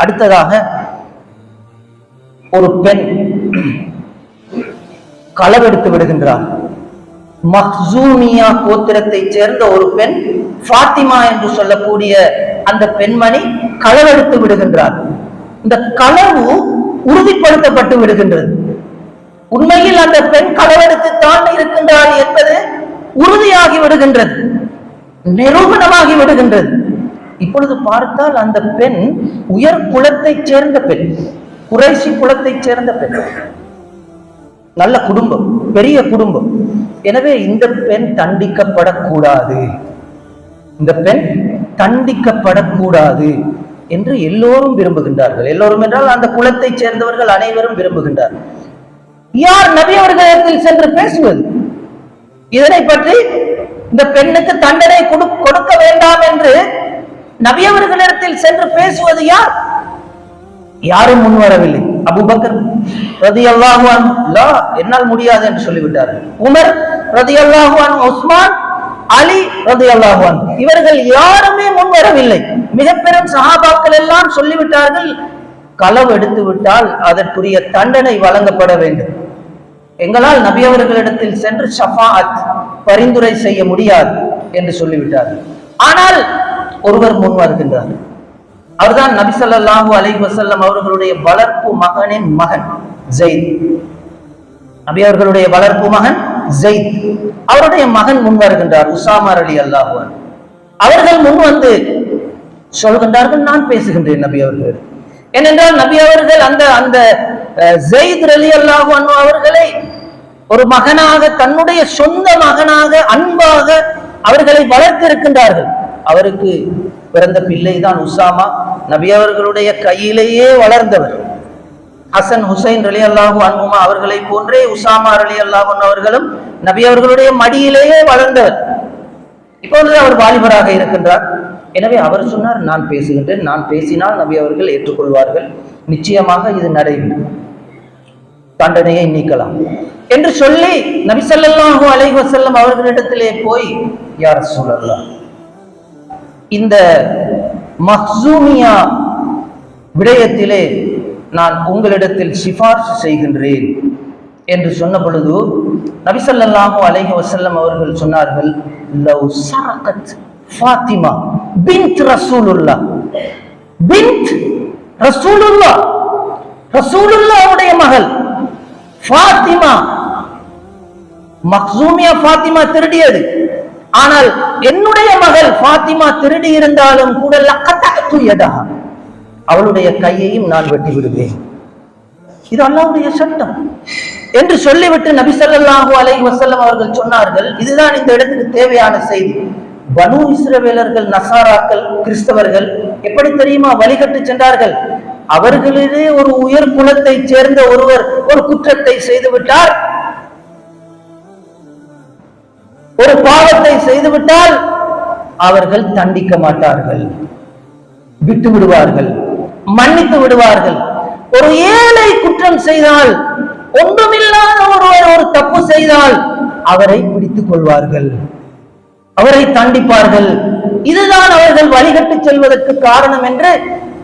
அடுத்ததாக ஒரு பெண் களவெடுத்து விடுகின்றார். மஹ்சூமியா கோத்திரத்தை சேர்ந்த ஒரு பெண் ஃபாத்திமா என்று சொல்லக்கூடிய அந்த பெண்மணி களவெடுத்து விடுகின்றார். இந்த களவு உறுதிப்படுத்தப்பட்டு விடுகின்றது. உண்மையில் அந்த பெண் களவெடுத்து தான் இருக்கின்றாள் என்பது உறுதியாகி விடுகின்றது. நிரூபணமாகி விடுகின்றது. இப்பொழுது பார்த்தால் அந்த பெண் உயர் குலத்தைச் சேர்ந்த பெண் குறைசி குலத்தைச் சேர்ந்த பெண். நல்ல குடும்பம் பெரிய குடும்பம். எனவே இந்த பெண் தண்டிக்கப்படக்கூடாது. இந்த பெண் தண்டிக்கப்படக்கூடாது என்று எல்லோரும் விரும்புகின்றார்கள். எல்லோரும் என்றால் அந்த குலத்தைச் சேர்ந்தவர்கள் அனைவரும் விரும்புகின்றார்கள். யார் நபி அவர்களிடத்தில் சென்று பேசுவது? இதனை பற்றி இந்த பெண்ணுக்கு தண்டனை கொடு- கொடுக்க வேண்டாம் என்று நபியவர்களிடத்தில் சென்று பேசுவது யார்? யாரும் முன்வரவில்லை அபுபக்கர் ரதி அல்லாஹுவான் லா என்னால் முடியாது என்று சொல்லிவிட்டார்கள் உமர் ரதி அல்லாஹுவான் உஸ்மான் அலி ரதி அல்லாஹுவான் இவர்கள் யாருமே முன்வரவில்லை மிக பெரும் சஹாபாக்கள் எல்லாம் சொல்லிவிட்டார்கள் களவு எடுத்து விட்டால் அதற்குரிய தண்டனை வழங்கப்பட வேண்டும். எங்களால் நபி அவர்களிடத்தில் சென்று ஷஃபாத் பரிந்துரை செய்ய முடியாது என்று சொல்லிவிட்டார்கள். ஆனால் ஒருவர் முன் வருகின்றார். அவர்தான் நபிசல்லாஹு அலை வசல்லம் அவர்களுடைய வளர்ப்பு மகனின் மகன் ஜெயித். நபி அவர்களுடைய வளர்ப்பு மகன் ஜெயித். அவருடைய மகன் முன் வருகின்றார் உசாமர் அலி அல்லாஹு அவர்கள் முன் வந்து சொல்கின்றார்கள் நான் பேசுகின்றேன் நபி அவர்கள். ஏனென்றால் நபி அவர்கள் அந்த அந்த அஹ், ஜெயித் அலி அல்லாஹு அவர்களை ஒரு மகனாக தன்னுடைய சொந்த மகனாக அன்பாக அவர்களை வளர்த்து இருக்கின்றார்கள் அவருக்கு பிறந்த பிள்ளை தான் உசாமா. நபி அவர்களுடைய கையிலேயே வளர்ந்தவர். ஹசன் ஹுசைன் ரலி அல்லாஹு அன்புமா அவர்களை போன்றே உசாமா ரலி அல்லாஹன் அவர்களும் நபி அவர்களுடைய மடியிலேயே வளர்ந்தவர். இப்பொழுது அவர் வாலிபராக இருக்கின்றார். எனவே அவர் சொன்னார் நான் பேசுகின்றேன். நான் பேசினால் நபி அவர்கள் ஏற்றுக்கொள்வார்கள். நிச்சயமாக இது நடைபெறும். தண்டனையை நீக்கலாம். என்று சொல்லி நபி ஸல்லல்லாஹு அலைஹி அவர்களிடத்திலே போய் யார் சொல்லலாம் இந்த மஹ்சூமியா விடயத்திலே நான் உங்களிடத்தில் சிபார்சு செய்கின்றேன் என்று சொன்ன பொழுது நபிசல்லாஹு ஸல்லல்லாஹு அலைஹி அவர்கள் சொன்னார்கள் லவ் சரகத் ஃபாத்திமா பின்த் ரசூலுல்லாஹ். பின்த் ரசூலுல்லாஹ். மகள் ஃபாத்திமா. மக்சூமியா ஃபாத்திமா திருடியது. ஆனால் என்னுடைய மகள் பாத்திமா திருடி இருந்தாலும் கூட லக்கத்தஅத்து அவளுடைய கையையும் நான் வெட்டி விடுவேன் இது அல்லாவுடைய சட்டம். என்று சொல்லிவிட்டு நபி ஸல்லல்லாஹு அலைஹி அவர்கள் சொன்னார்கள் இதுதான் இந்த இடத்துக்கு தேவையான செய்தி. பனு இஸ்ரவேலர்கள் நசாராக்கள் கிறிஸ்தவர்கள் எப்படி தெரியுமா? வழிகட்டு சென்றார்கள். அவர்களிலே ஒரு உயர் குலத்தை சேர்ந்த ஒருவர் ஒரு குற்றத்தை செய்து ஒரு பாவத்தை செய்துவிட்டால் அவர்கள் தண்டிக்க மாட்டார்கள். விட்டு விடுவார்கள். மன்னித்து விடுவார்கள். ஒரு ஏழை குற்றம் செய்தால் ஒன்றுமில்லாத ஒருவர் ஒரு தப்பு செய்தால் அவரை பிடித்துக் கொள்வார்கள். அவரை தண்டிப்பார்கள். இதுதான் அவர்கள் வழிகட்டு செல்வதற்கு காரணம் என்று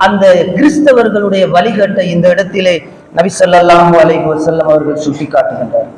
அந்த கிறிஸ்தவர்களுடைய வழிகட்டை இந்த இடத்திலே நபி ஸல்லல்லாஹு அலைஹி வசல்லம் அவர்கள் சுட்டிக்காட்டுகின்றார்.